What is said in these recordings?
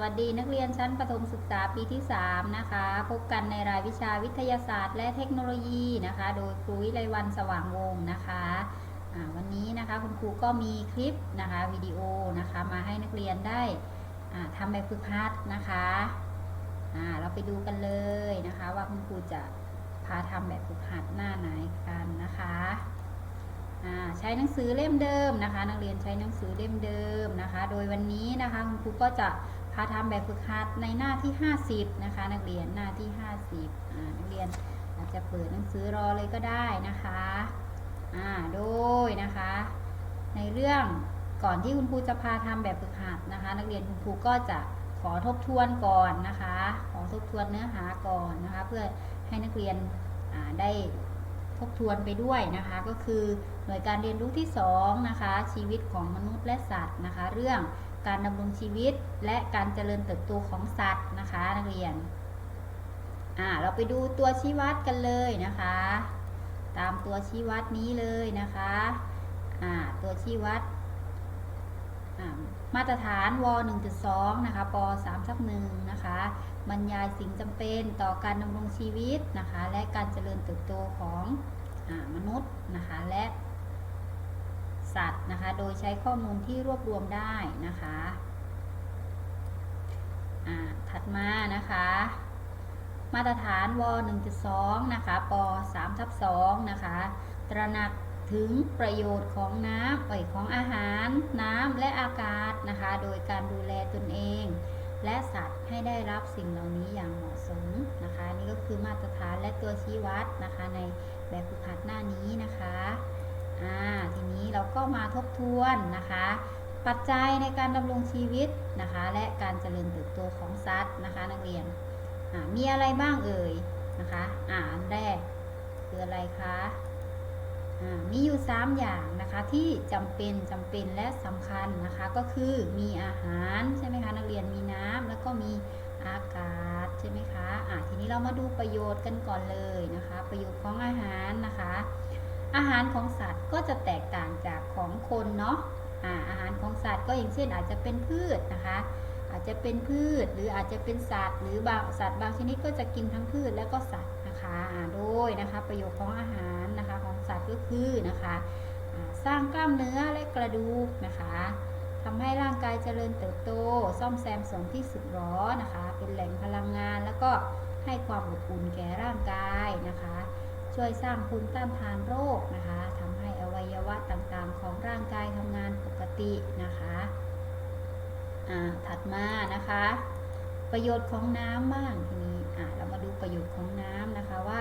วัสดีนักเรียนชั้นประถมศึกษาปีที่ 3 นะคะ พบกันในรายวิชาวิทยาศาสตร์ และเทคโนโลยีนะคะ โดยครูวิไลวันสว่างวงศ์นะคะวันนี้นะคะคุณครูก็มีคลิปนะคะวิดีโอนะคะมาให้นักเรียนได้อ่าทำแบบฝึกหัดนะคะเราไปดูกันเลยนะคะว่าคุณครูจะพาทำแบบฝึกหัดหน้าไหนกันนะคะใช้หนังสือเล่มเดิมนะคะ นักเรียนใช้หนังสือเล่มเดิมนะคะ โดยวันนี้นะคะคุณครูก็จะ พาทำแบบฝึกหัดในหน้าที่ 50 นะคะ นักเรียนหน้าที่ 50อ่านักเรียนอาจจะเปิดหนังสือรอเลยก็ได้นะคะอ่าโดยนะคะ ในเรื่องก่อนที่คุณครูจะพาทำแบบฝึกหัดนะคะ นักเรียนคุณครูก็จะขอทบทวนก่อนนะคะ ขอทบทวนเนื้อหาก่อนนะคะ เพื่อให้นักเรียนอ่าได้ทบทวนไปด้วยนะคะ ก็คือหน่วยการเรียนรู้ที่2นะคะชีวิตของมนุษย์และสัตว์นะคะ เรื่อง การดำรงชีวิตและการเจริญเติบโตของสัตว์นะคะนักเรียน อ่าเราไปดูตัวชี้วัดกันเลยนะคะ ตามตัวชี้วัดนี้เลยนะคะ อ่าตัวชี้วัดอ่ามาตรฐานว 1.2 นะคะป3ทับ1นะคะ บรรยายสิ่งจำเป็นต่อการดำรงชีวิตนะคะ และการเจริญเติบโตของอมนุษย์นะคะ และ สัตว์นะคะ โดยใช้ข้อมูลที่รวบรวมได้นะคะอ่าถัดมานะคะ มาตรฐานว 1.2 นะคะป3ทับ2นะคะ ตระหนักถึงประโยชน์ของน้ำเอ่ยของอาหารน้ำและอากาศนะคะ โดยการดูแลตนเอง และสัตว์ให้ได้รับสิ่งเหล่านี้อย่างเหมาะสมนะคะ นี่ก็คือมาตรฐานและตัวชี้วัดนะคะ ในแบบฝึกหัดหน้านี้นะคะ อ่าทีนี้เราก็มาทบทวนนะคะ ปัจจัยในการดำรงชีวิตนะคะ และการเจริญเติบโตของสัตว์นะคะ นักเรียนมีอะไรบ้างเอ่ยนะคะอ่านแรกคืออะไรคะมีอยู่ 3 อย่างนะคะที่จำเป็นจำเป็นและสำคัญนะคะก็คือมีอาหารใช่ไหมคะนักเรียนมีน้ำแล้วก็มีอากาศใช่ไหมคะอ่าทีนี้เรามาดูประโยชน์กันก่อนเลยนะคะ ประโยชน์ของอาหารนะคะ อาหารของสัตว์ก็จะแตกต่างจากของคนเนาะอาอาหารของสัตว์ก็อย่างเช่นอาจจะเป็นพืชนะคะ อาจจะเป็นพืชหรืออาจจะเป็นสัตว์ หรือบางสัตว์บางชนิดก็จะกินทั้งพืชและก็สัตว์นะคะโดยนะคะประโยชน์ของอาหารนะคะของสัตว์ก็คือนะคะสร้างกล้ามเนื้อและกระดูกนะคะทำให้ร่างกายเจริญเติบโต ซ่อมแซมส่วนที่สึกหรอนะคะ เป็นแหล่งพลังงานแล้วก็ให้ความอบอุ่นแก่ร่างกายนะคะ ช่วยสร้างภูมิต้านทานโรคนะคะทำให้อวัยวะต่างๆ ของร่างกายทำงานปกตินะคะอ่าถัดมานะคะ ประโยชน์ของน้ำบ้างทีนี้อ่าเรามาดูประโยชน์ของน้ำนะคะว่า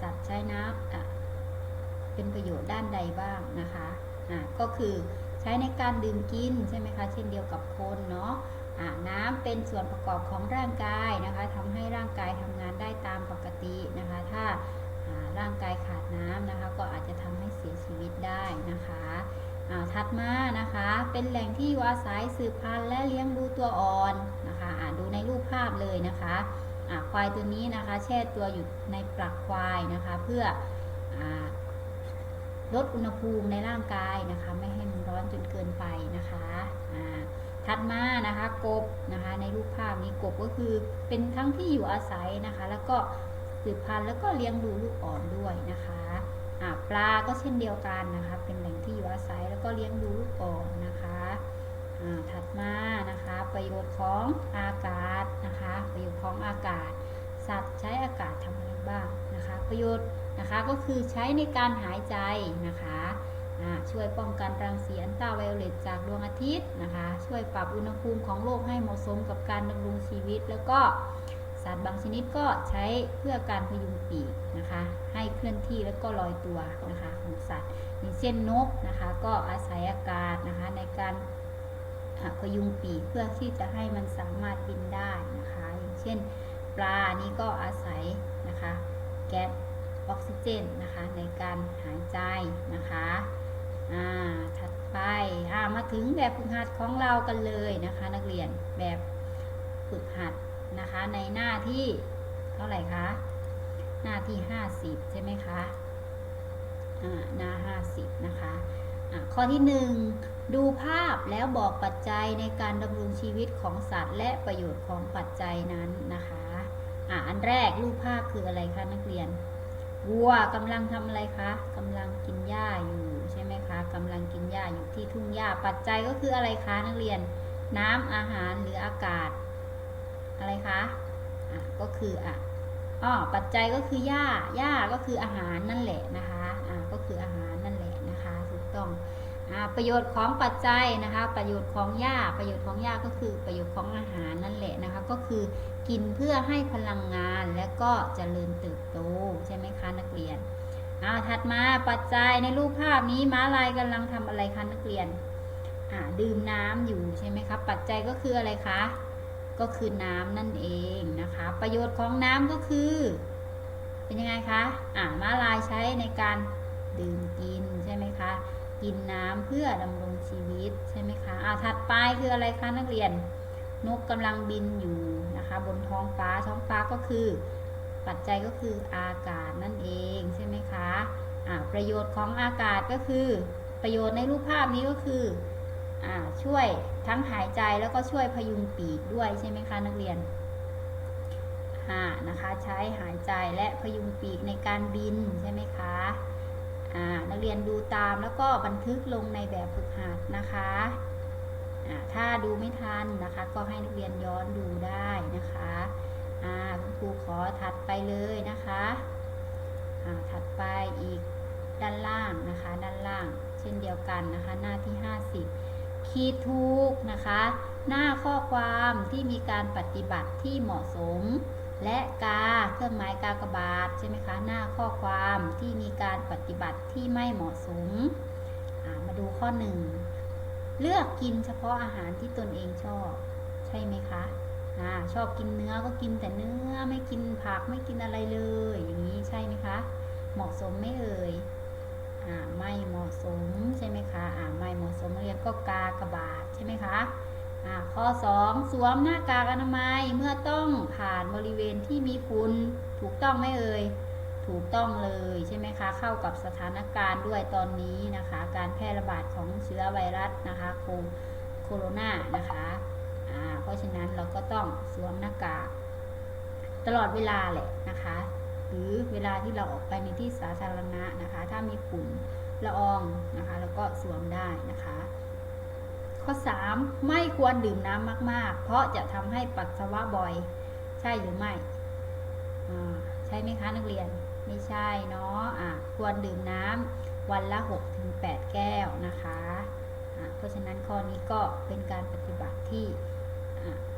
สัตว์ใช้น้ำอะเป็นประโยชน์ด้านใดบ้างนะคะอ่าก็คือใช้ในการดื่มกินใช่ไหมคะเช่นเดียวกับคนเนาะน้ำเป็นส่วนประกอบของร่างกายนะคะทำให้ร่างกายทำงานได้ตามปกตินะคะ ถ้า ร่างกายขาดน้ำนะคะ ก็อาจจะทำให้เสียชีวิตได้นะคะถัดมานะคะ เป็นแหล่งที่อยู่อาศัยสืบพันธุ์และเลี้ยงดูตัวอ่อนนะคะดูในรูปภาพเลยนะคะควายตัวนี้นะคะ แช่ตัวอยู่ในปลักควายนะคะ เพื่ออลดอุณหภูมิในร่างกายนะคะ ไม่ให้มันร้อนจนเกินไปนะคะถัดมานะคะกบนะคะ ในรูปภาพนี้กบก็คือเป็นทั้งที่อยู่อาศัยนะคะ แล้วก็ สืบพันธุ์แล้วก็เลี้ยงดูลูกอ่อนด้วยนะคะปลาก็เช่นเดียวกันนะคะ เป็นแหล่งที่อยู่อาศัยแล้วก็เลี้ยงดูลูกอ่อนนะคะถัดมานะคะ ประโยชน์ของอากาศนะคะ ประโยชน์ของอากาศ สัตว์ใช้อากาศทำอะไรบ้างนะคะ ประโยชน์นะคะก็คือใช้ในการหายใจนะคะช่วยป้องกันรังสีอัลตราไวโอเลตจากดวงอาทิตย์นะคะ ช่วยปรับอุณหภูมิของโลกให้เหมาะสมกับการดำรงชีวิต แล้วก็ สัตว์บางชนิดก็ใช้เพื่อการพยุงปีกนะคะ ให้เคลื่อนที่แล้วก็ลอยตัวนะคะของสัตว์อย่างเช่นนกนะคะ ก็อาศัยอากาศนะคะในการพยุงปีกเพื่อที่จะให้มันสามารถบินได้นะคะ อย่างเช่นปลานี่ก็อาศัยนะคะแก๊สออกซิเจนนะคะในการหายใจนะคะอ่าถัดไปอ่ามาถึงแบบฝึกหัดของเรากันเลยนะคะ นักเรียนแบบฝึกหัด นะคะ ในหน้าที่เท่าไหร่คะ หน้าที่50ใช่ไหมคะอ่าหน้า50นะคะอะข้อที่1ดูภาพแล้วบอกปัจจัยในการดำรงชีวิตของสัตว์ และประโยชน์ของปัจจัยนั้นนะคะอะอันแรกรูปภาพคืออะไรคะนักเรียน วัวกำลังทำอะไรคะกำลังกินหญ้าอยู่ใช่ไหมคะกำลังกินหญ้าอยู่ที่ทุ่งหญ้าปัจจัยก็คืออะไรคะนักเรียน น้ำอาหารหรืออากาศ อะไรคะอะก็คืออะอ๋อปัจจัยก็คือหญ้าหญ้าก็คืออาหารนั่นแหละนะคะอ่าก็คืออาหารนั่นแหละนะคะถูกต้องอ่าประโยชน์ของปัจจัยนะคะ ประโยชน์ของหญ้าประโยชน์ของหญ้าก็คือประโยชน์ของอาหารนั่นแหละนะคะ ก็คือกินเพื่อให้พลังงานและก็เจริญเติบโตใช่ไหมคะนักเรียนอ่าถัดมาปัจจัยในรูปภาพนี้ม้าลายกำลังทำอะไรคะนักเรียนอ่าดื่มน้ำอยู่ใช่ไหมคะปัจจัยก็คืออะไรคะ ก็คือน้ำนั่นเองนะคะ ประโยชน์ของน้ำก็คือ เป็นยังไงคะอ่าม้าลายใช้ในการดื่มกินใช่ไหมคะกินน้ำเพื่อดำรงชีวิตใช่ไหมคะอ่าถัดไปคืออะไรคะนักเรียน นกกำลังบินอยู่นะคะ บนท้องฟ้าท้องฟ้าก็คือ ปัจจัยก็คืออากาศนั่นเองใช่ไหมคะอ่าประโยชน์ของอากาศก็คือ ประโยชน์ในรูปภาพนี้ก็คือ ช่วยทั้งหายใจแล้วก็ช่วยพยุงปีกด้วยใช่ไหมคะนักเรียนนะคะใช้หายใจและพยุงปีกในการบินใช่ไหมคะนักเรียนดูตามแล้วก็บันทึกลงในแบบฝึกหัดนะคะถ้าดูไม่ทันนะคะก็ให้นักเรียนย้อนดูได้นะคะคุณครูขอถัดไปเลยนะคะถัดไปอีกด้านล่างนะคะด้านล่าง เช่นเดียวกันนะคะหน้าที่ 50 ขีดถูกนะคะ หน้าข้อความที่มีการปฏิบัติที่เหมาะสม และกาเครื่องหมายกากบาทใช่ไหมคะ หน้าข้อความที่มีการปฏิบัติที่ไม่เหมาะสม มาดูข้อหนึ่งเลือกกินเฉพาะอาหารที่ตนเองชอบ ใช่ไหมคะอชอบกินเนื้อก็กินแต่เนื้อไม่กินผักไม่กินอะไรเลย อย่างนี้ใช่ไหมคะ เหมาะสมไม่เอ่ย ไม่เหมาะสมใช่ไหมคะไม่เหมาะสมเรียนก็กากระบาทใช่ไหมคะข้อ 2 สวมหน้ากากอนามัยเมื่อต้องผ่านบริเวณที่มีฝุ่นถูกต้องไหมเอ่ยถูกต้องเลยใช่ไหมคะเข้ากับสถานการณ์ด้วยตอนนี้นะคะ การแพร่ระบาดของเชื้อไวรัสนะคะโคโรนานะคะเพราะฉะนั้นเราก็ต้องสวมหน้ากากตลอดเวลาแหละนะคะ หรือเวลาที่เราออกไปในที่สาธารณะนะคะ ถ้ามีฝุ่นละอองนะคะเราก็สวมได้นะคะ ข้อ 3 ไม่ควรดื่มน้ำมาก ๆ เพราะจะทำให้ปัสสาวะบ่อย ใช่หรือไม่ใช่ไหมคะนักเรียนไม่ใช่เนาะะควรดื่มน้ำวันละ 6-8 แก้วนะคะะเพราะฉะนั้นข้อนี้ก็เป็นการปฏิบัติที่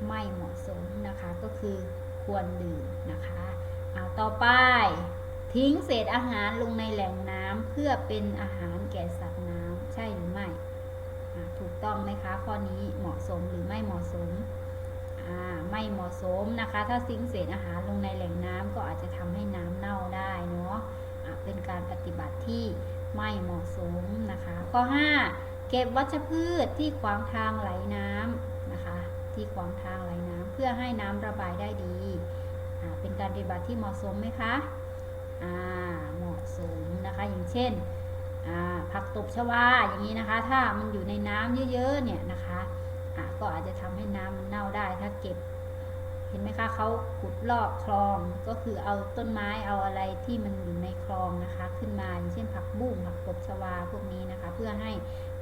ไม่เหมาะสมนะคะก็คือควรดื่มนะคะ เอาต่อไป ทิ้งเศษอาหารลงในแหล่งน้ำเพื่อเป็นอาหารแก่สัตว์น้ำใช่หรือไม่ถูกต้องไหมคะข้อนี้เหมาะสมหรือไม่เหมาะสมไม่เหมาะสมนะคะ ถ้าซิงเศษอาหารลงในแหล่งน้ำก็อาจจะทำให้น้ำเน่าได้เนาะอ่าเป็นการปฏิบัติที่ไม่เหมาะสมนะคะ ข้อ 5 เก็บวัชพืชที่ขวางทางไหลน้ำนะคะ ที่ขวางทางไหลน้ำเพื่อให้น้ำระบายได้ดี การปฏิบัติที่เหมาะสมไหมคะ อ่า เหมาะสมนะคะ อย่างเช่น อ่า ผักตบชวาอย่างนี้นะคะ ถ้ามันอยู่ในน้ำเยอะๆ เนี่ยนะคะ อ่า ก็อาจจะทำให้น้ำมันเน่าได้ ถ้าเก็บ เห็นไหมคะเขาขุดลอกคลอง ก็คือเอาต้นไม้เอาอะไรที่มันอยู่ในคลองนะคะ ขึ้นมา อย่างเช่น ผักบุ้ง ผักตบชวาพวกนี้นะคะ เพื่อให้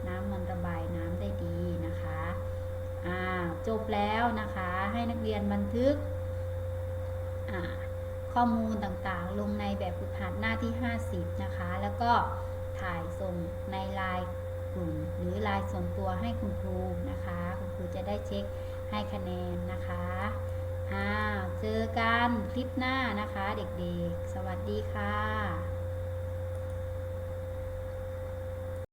น้ำมันระบายน้ำได้ดีนะคะ อ่า จบแล้วนะคะ ให้นักเรียนบันทึก ข้อมูลต่างๆ ลงในแบบฝึกหัดหน้าที่ 50 นะคะ แล้วก็ถ่ายส่งในไลน์กลุ่ม หรือไลน์ส่วนตัวให้คุณครูนะคะ คุณครูจะได้เช็คให้คะแนนนะคะอ้าวเจอกันคลิปหน้านะคะเด็กๆ สวัสดีค่ะ